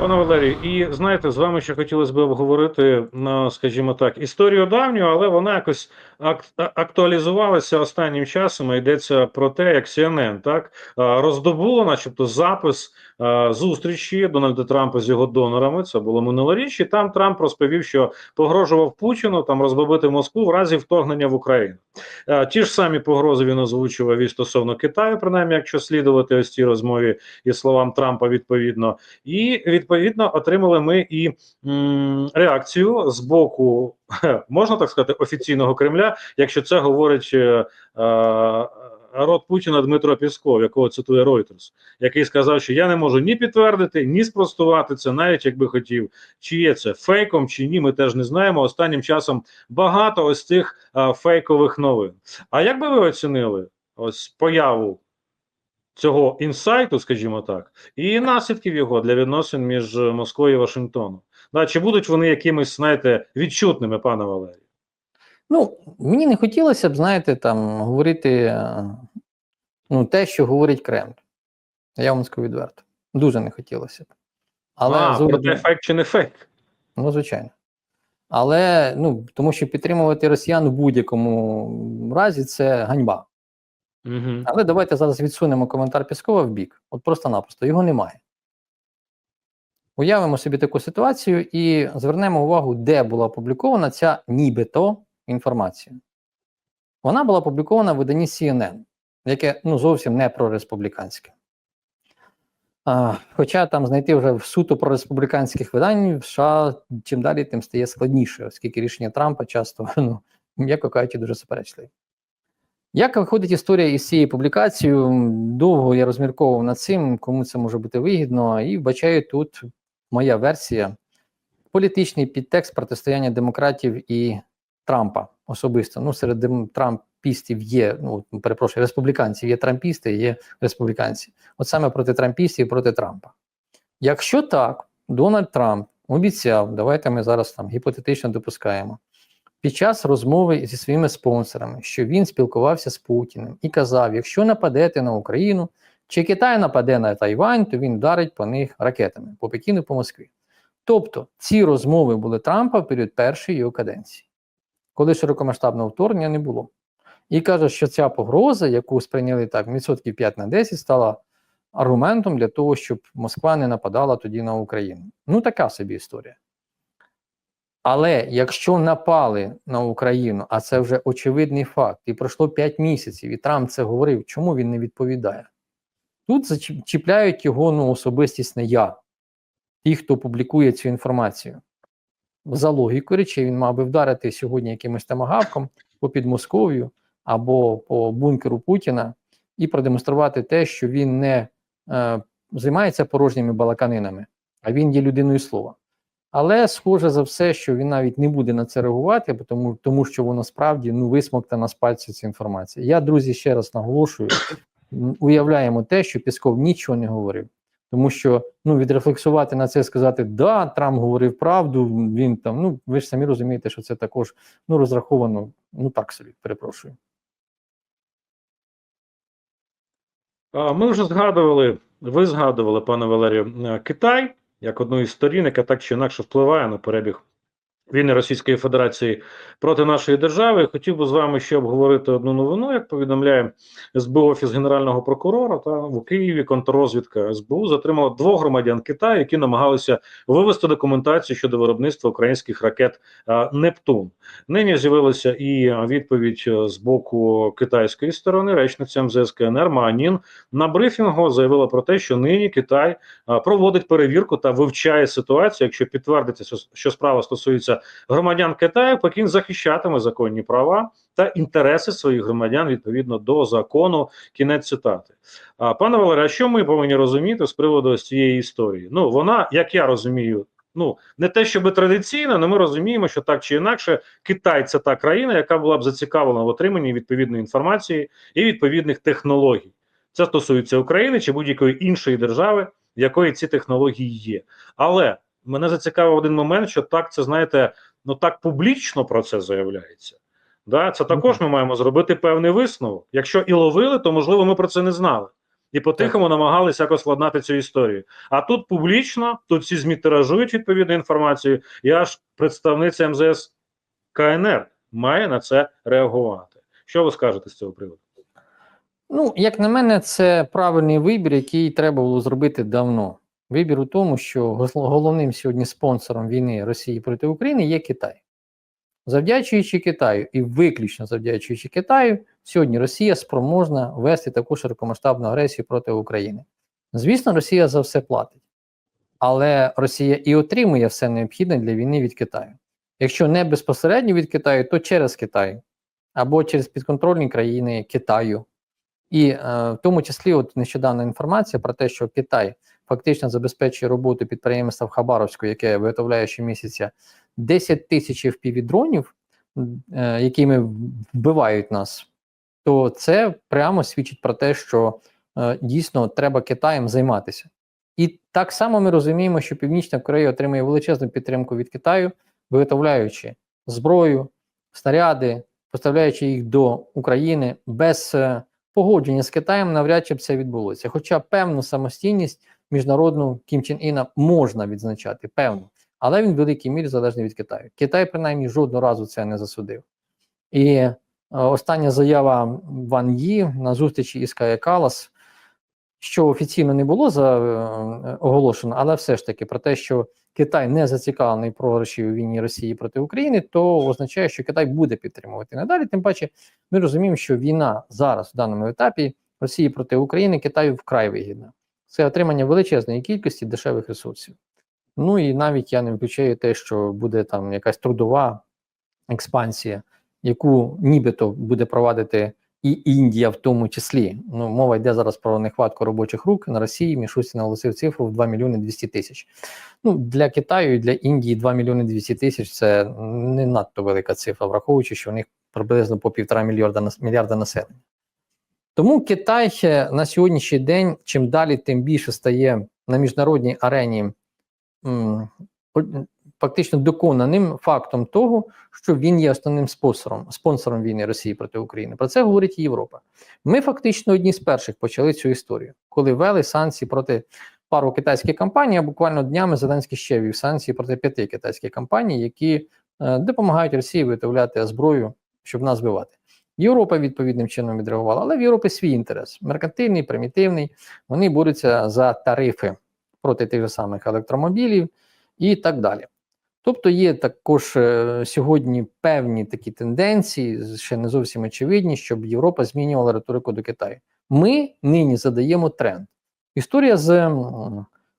Пане Валерій, і знаєте, з вами ще хотілося б обговорити, ну, скажімо так, історію давню, але вона якось ак- актуалізувалася останнім часом. і Йдеться про те, як CNN так роздобуло, начебто, запис зустрічі Дональда Трампа з його донорами. Це було минулоріч, і там Трамп розповів, що погрожував Путіну там розбомбити Москву в разі вторгнення в Україну. Ті ж самі погрози він озвучував і стосовно Китаю, принаймні, якщо слідувати ось цій розмові і словам Трампа відповідно. І відповідно отримали ми і реакцію з боку, можна так сказати, офіційного Кремля, якщо це говорить е, е, рот Путіна Дмитро Пісков, якого цитує Reuters, який сказав, що я не можу ні підтвердити, ні спростувати це, навіть якби хотів, чи є це фейком, чи ні, ми теж не знаємо. Останнім часом багато ось цих е, фейкових новин. А як би ви оцінили ось появу? Цього інсайту, скажімо так, і наслідків його для відносин між Москвою і Вашингтоном. Да, чи будуть вони якимись, знаєте, відчутними, пане Валерію? Ну, мені не хотілося б, знаєте, там говорити ну, те, що говорить Кремль. Я вам скажу відверто. Дуже не хотілося б. Але а, з про фейк чи не фейк? Ну, звичайно. Але ну, тому що підтримувати росіян в будь-якому разі це ганьба. Угу. Але давайте зараз відсунемо коментар Піскова в бік. От просто-напросто його немає. Уявимо собі таку ситуацію і звернемо увагу, де була опублікована ця нібито інформація. Вона була опублікована в виданні CNN, яке ну, зовсім не прореспубліканське. А, хоча там знайти вже в суто прореспубліканських видань в США чим далі, тим стає складніше, оскільки рішення Трампа часто, ну, м'яко кажучи, дуже суперечливі. Як виходить історія із цією публікацією? Довго я розмірковував над цим, кому це може бути вигідно, і вбачаю тут моя версія політичний підтекст протистояння демократів і Трампа особисто. Ну, серед трампістів є, ну перепрошую, республіканців є трампісти, є республіканці. От саме проти трампістів проти Трампа. Якщо так, Дональд Трамп обіцяв, давайте ми зараз там гіпотетично допускаємо під час розмови зі своїми спонсорами, що він спілкувався з Путіним і казав: якщо нападете на Україну, чи Китай нападе на Тайвань, то він вдарить по них ракетами по Пекіну, по Москві. Тобто ці розмови були Трампа в період першої його каденції, коли широкомасштабного вторгнення не було. І каже, що ця погроза, яку сприйняли так відсотків 5 на 10, стала аргументом для того, щоб Москва не нападала тоді на Україну. Ну, така собі історія. Але якщо напали на Україну, а це вже очевидний факт, і пройшло 5 місяців, і Трамп це говорив, чому він не відповідає? Тут зачіп- чіпляють його ну, особистісне я, ті, хто публікує цю інформацію. За логікою речей, він мав би вдарити сьогодні якимось тамагавком по Підмосков'ю або по бункеру Путіна і продемонструвати те, що він не е, займається порожніми балаканинами, а він є людиною слова. Але схоже за все, що він навіть не буде на це реагувати, тому, тому що воно справді ну висмоктана з пальця ця інформація. Я, друзі, ще раз наголошую: уявляємо те, що Пісков нічого не говорив. Тому що ну відрефлексувати на це, сказати, да, Трамп говорив правду, він там. Ну ви ж самі розумієте, що це також ну розраховано, ну так собі, перепрошую. Ми вже згадували, ви згадували, пане Валерію, е, Китай як одної з сторін, яка так чи інакше впливає на перебіг війни Російської Федерації проти нашої держави. Хотів би з вами ще обговорити одну новину, як повідомляє СБУ Офіс Генерального прокурора. Та в Києві контррозвідка СБУ затримала двох громадян Китаю, які намагалися вивести документацію щодо виробництва українських ракет Нептун. Нині з'явилася і відповідь е, з боку китайської сторони. Речниця МЗС КНР Маанін на брифінгу заявила про те, що нині Китай проводить перевірку та вивчає ситуацію. Якщо підтвердиться, що справа стосується громадян Китаю, Пекін захищатиме законні права та інтереси своїх громадян відповідно до закону. Кінець цитати. А пане Валерій, а що ми повинні розуміти з приводу цієї історії? Ну вона, як я розумію. Ну, не те, щоб традиційно, але ми розуміємо, що так чи інакше Китай це та країна, яка була б зацікавлена в отриманні відповідної інформації і відповідних технологій. Це стосується України чи будь-якої іншої держави, в якої ці технології є. Але мене зацікавив один момент, що так це знаєте, ну так публічно про це заявляється. Да, це також ми маємо зробити певний висновок. Якщо і ловили, то можливо ми про це не знали. і по-тихому намагалися якось ладнати цю історію. А тут публічно, тут всі ЗМІ тиражують відповідну інформацію, і аж представниця МЗС КНР має на це реагувати. Що ви скажете з цього приводу? Ну, як на мене, це правильний вибір, який треба було зробити давно. Вибір у тому, що головним сьогодні спонсором війни Росії проти України є Китай. Завдячуючи Китаю і виключно завдячуючи Китаю, сьогодні Росія спроможна вести таку широкомасштабну агресію проти України. Звісно, Росія за все платить, але Росія і отримує все необхідне для війни від Китаю. Якщо не безпосередньо від Китаю, то через Китай або через підконтрольні країни Китаю. І е, в тому числі, от нещодавна інформація про те, що Китай фактично забезпечує роботу підприємства в Хабаровську, яке виготовляє щомісяця 10 тисяч впівдронів, е, якими вбивають нас, то це прямо свідчить про те, що е, дійсно треба Китаєм займатися. І так само ми розуміємо, що Північна Корея отримує величезну підтримку від Китаю, виготовляючи зброю, снаряди, поставляючи їх до України без е, погодження з Китаєм, навряд чи б це відбулося. Хоча певну самостійність міжнародну Кім Чен Іна можна відзначати, певно, але він в великій мірі залежний від Китаю. Китай, принаймні, жодного разу це не засудив. І е, остання заява Ван Ї на зустрічі із Кая Калас, що офіційно не було за, е, оголошено, але все ж таки про те, що Китай не зацікавлений програші у війні Росії проти України, то означає, що Китай буде підтримувати надалі. Тим паче, ми розуміємо, що війна зараз в даному етапі Росії проти України Китаю вкрай вигідна. Це отримання величезної кількості дешевих ресурсів. Ну і навіть я не виключаю те, що буде там якась трудова експансія, яку нібито буде провадити і Індія в тому числі. Ну, мова йде зараз про нехватку робочих рук на Росії. Мішустін наголосив цифру в 2 мільйони 200 тисяч. Ну, для Китаю і для Індії 2 мільйони 200 тисяч це не надто велика цифра, враховуючи, що в них приблизно по півтора мільярда, мільярда населення. Тому Китай на сьогоднішній день, чим далі, тим більше стає на міжнародній арені фактично доконаним фактом того, що він є основним спонсором, спонсором війни Росії проти України. Про це говорить Європа. Ми фактично одні з перших почали цю історію, коли ввели санкції проти пару китайських компаній, а буквально днями Зеленський ще ввів санкції проти п'яти китайських компаній, які е, допомагають Росії виготовляти зброю, щоб нас вбивати. Європа відповідним чином відреагувала, але в Європі свій інтерес меркантильний, примітивний. Вони борються за тарифи проти тих же самих електромобілів і так далі. Тобто є також е, сьогодні певні такі тенденції, ще не зовсім очевидні, щоб Європа змінювала риторику до Китаю. Ми нині задаємо тренд. Історія з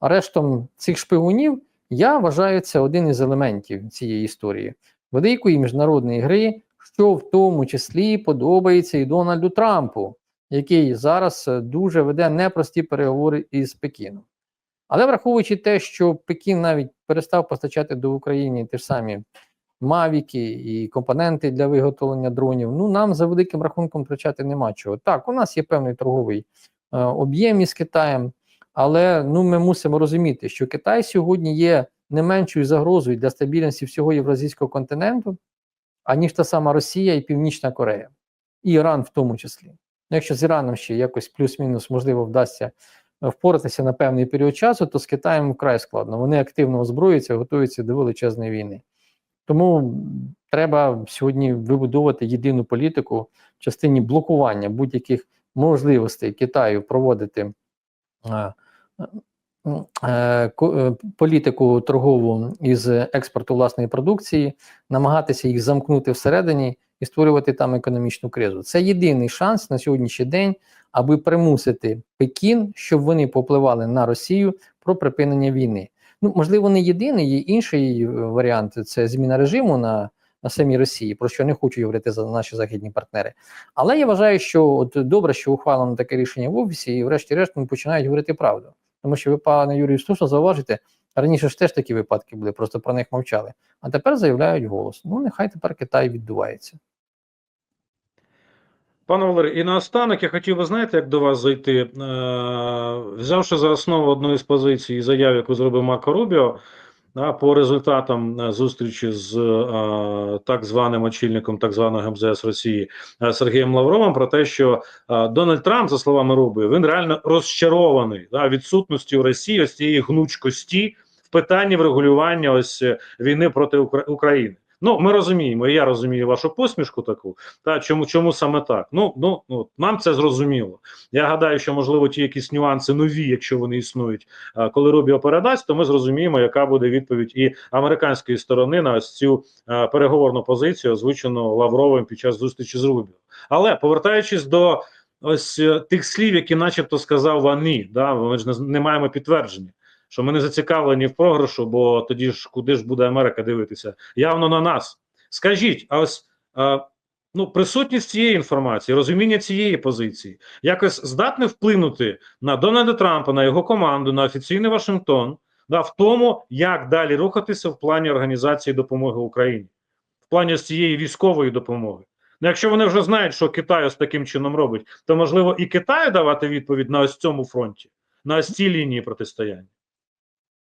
арештом цих шпигунів, я вважаю, це один із елементів цієї історії великої міжнародної гри, що в тому числі подобається і Дональду Трампу, який зараз е, дуже веде непрості переговори із Пекіном. Але враховуючи те, що Пекін навіть перестав постачати до України ті ж самі мавіки і компоненти для виготовлення дронів, ну нам за великим рахунком втрачати нема чого. Так, у нас є певний торговий е, об'єм із Китаєм, але ну ми мусимо розуміти, що Китай сьогодні є не меншою загрозою для стабільності всього євразійського континенту, аніж та сама Росія і Північна Корея, і Іран в тому числі. Ну, Якщо з Іраном ще якось плюс-мінус можливо вдасться впоратися на певний період часу, то з Китаєм вкрай складно. Вони активно озброюються, готуються до величезної війни. Тому треба сьогодні вибудовувати єдину політику в частині блокування будь-яких можливостей Китаю проводити е, політику торгову із експорту власної продукції, намагатися їх замкнути всередині і створювати там економічну кризу. Це єдиний шанс на сьогоднішній день, аби примусити Пекін, щоб вони попливали на Росію про припинення війни. Ну, можливо, не єдиний, є інший е, варіант це зміна режиму на, на самій Росії, про що не хочу говорити за наші західні партнери. Але я вважаю, що от добре, що ухвалено таке рішення в офісі, і врешті-решт вони починають говорити правду. Тому що ви, пане Юрію, слушно зауважите, раніше ж теж такі випадки були, просто про них мовчали. А тепер заявляють голос. Ну, нехай тепер Китай віддувається. Пане Валерій, і наостанок я хотів би, знаєте, як до вас зайти, е, взявши за основу одну із позицій і заяв, яку зробив Марко Рубіо, а, по результатам е, зустрічі з е, так званим очільником так званого МЗС Росії е, Сергієм Лавровим про те, що е, Дональд Трамп, за словами Руби, він реально розчарований да, відсутністю Росії ось цієї гнучкості в питанні врегулювання ось е, війни проти України. Ну, ми розуміємо, і я розумію вашу посмішку таку. Та чому чому саме так? Ну ну ну нам це зрозуміло. Я гадаю, що можливо ті якісь нюанси нові, якщо вони існують, коли Рубіо передасть, то ми зрозуміємо, яка буде відповідь і американської сторони на ось цю переговорну позицію, озвучену Лавровим під час зустрічі з Рубіо. Але повертаючись до ось е, тих слів, які, начебто, сказав Вані, да, ми ж не, не маємо підтвердження. Що ми не зацікавлені в програшу, бо тоді ж куди ж буде Америка дивитися? Явно на нас. Скажіть, а ось а, ну, присутність цієї інформації, розуміння цієї позиції, якось здатне вплинути на Дональда Трампа, на його команду, на офіційний Вашингтон, да, в тому, як далі рухатися в плані організації допомоги Україні, в плані цієї військової допомоги. Ну, якщо вони вже знають, що Китай ось таким чином робить, то можливо і Китаю давати відповідь на ось цьому фронті, на ось цій лінії протистояння.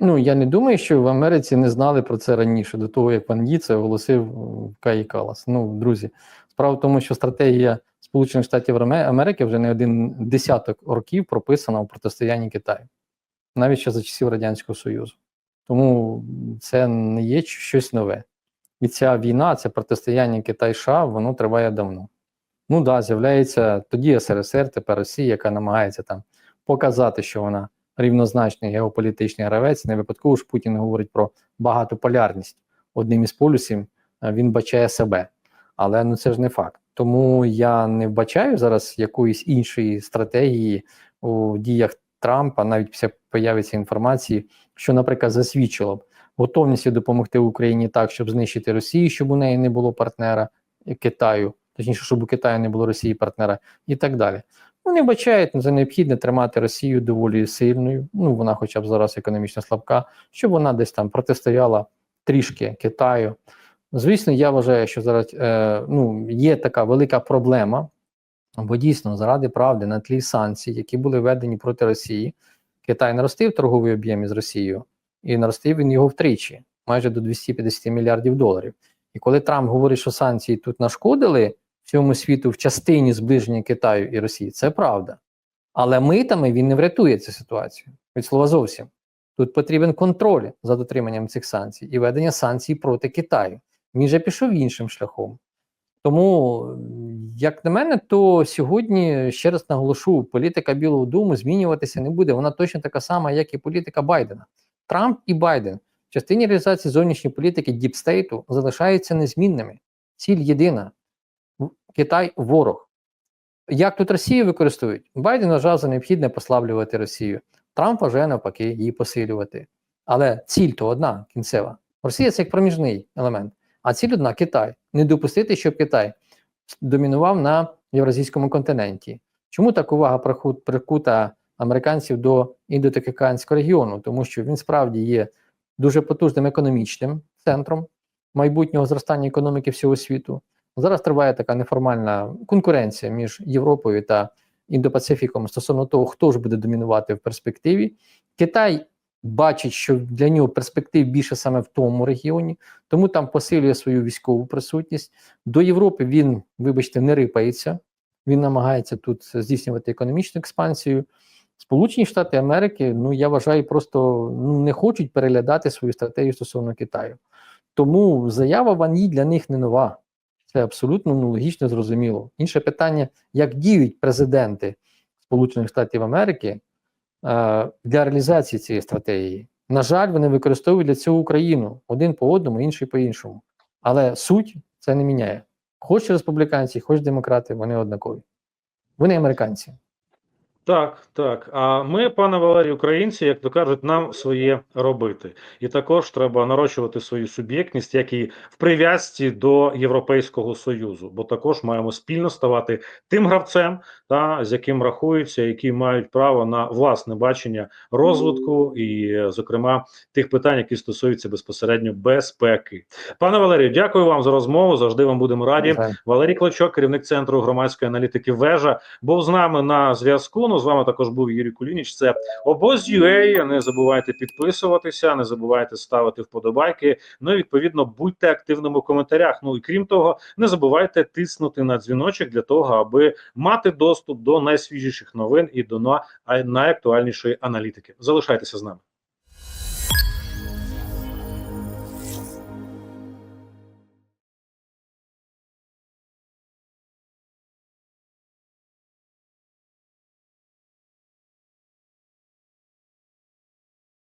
Ну я не думаю, що в Америці не знали про це раніше, до того як пан Ї це оголосив Каї Калас. Ну, друзі, справа в тому, що стратегія Сполучених Штатів Америки вже не один десяток років прописана у протистоянні Китаю, навіть ще за часів Радянського Союзу. Тому це не є щось нове. І ця війна, це протистояння Китай-США, воно триває давно. Ну так, да, з'являється тоді СРСР, тепер Росія, яка намагається там показати, що вона рівнозначний геополітичний гравець. Не випадково ж Путін говорить про багатополярність. Одним із полюсів е, він бачає себе. Але ну це ж не факт. Тому я не вбачаю зараз якоїсь іншої стратегії у діях Трампа, навіть після появиться інформації, що, наприклад, засвідчило б готовність допомогти Україні так, щоб знищити Росію, щоб у неї не було партнера Китаю, точніше, щоб у Китаю не було Росії партнера, і так далі. Вони вбачають за необхідне тримати Росію доволі сильною. Ну вона, хоча б зараз економічно слабка, щоб вона десь там протистояла трішки Китаю. Звісно, я вважаю, що зараз е, ну, є така велика проблема, бо дійсно, заради правди, на тлі санкцій, які були введені проти Росії, Китай наростив торговий об'єм із Росією, і наростив він його втричі, майже до 250 мільярдів доларів. І коли Трамп говорить, що санкції тут нашкодили всьому світу в частині зближення Китаю і Росії, це правда. Але митами він не врятує цю ситуацію. Від слова зовсім. Тут потрібен контроль за дотриманням цих санкцій і ведення санкцій проти Китаю. Він же пішов іншим шляхом. Тому, як на мене, то сьогодні ще раз наголошу, політика Білого Дому змінюватися не буде. Вона точно така сама, як і політика Байдена. Трамп і Байден в частині реалізації зовнішньої політики діпстейту залишаються незмінними. Ціль єдина: Китай ворог. Як тут Росію використовують? Байден вважав за необхідне послаблювати Росію. Трамп вважає навпаки її посилювати. Але ціль то одна кінцева. Росія це як проміжний елемент. А ціль одна Китай. Не допустити, щоб Китай домінував на євразійському континенті. Чому так увага прикута американців до індотихоокеанського регіону? Тому що він справді є дуже потужним економічним центром майбутнього зростання економіки всього світу. Зараз триває така неформальна конкуренція між Європою та Індопацифіком стосовно того, хто ж буде домінувати в перспективі. Китай бачить, що для нього перспектив більше саме в тому регіоні, тому там посилює свою військову присутність. До Європи він, вибачте, не рипається. Він намагається тут здійснювати економічну експансію. Сполучені Штати Америки, ну я вважаю, просто ну, не хочуть переглядати свою стратегію стосовно Китаю. Тому заява Ван Ї для них не нова. Це абсолютно ну, логічно зрозуміло. Інше питання, як діють президенти Сполучених Штатів Америки е, для реалізації цієї стратегії. На жаль, вони використовують для цього Україну один по одному, інший по іншому. Але суть це не міняє. Хоч республіканці, хоч демократи, вони однакові. Вони американці. Так, так. А ми, пане Валерій, українці, як то кажуть, нам своє робити. І також треба нарощувати свою суб'єктність, як і в прив'язці до Європейського Союзу, бо також маємо спільно ставати тим гравцем, та з яким рахуються, які мають право на власне бачення розвитку і, зокрема, тих питань, які стосуються безпосередньо безпеки. Пане Валерію, дякую вам за розмову. Завжди вам будемо раді. Валерій Клочок, керівник центру громадської аналітики Вежа, був з нами на зв'язку. Ну з вами також був Юрій Кулініч. Це обоз.ua. Не забувайте підписуватися, не забувайте ставити вподобайки. Ну і відповідно будьте активними в коментарях. Ну і крім того, не забувайте тиснути на дзвіночок для того, аби мати доступ до найсвіжіших новин і до на- найактуальнішої аналітики. Залишайтеся з нами.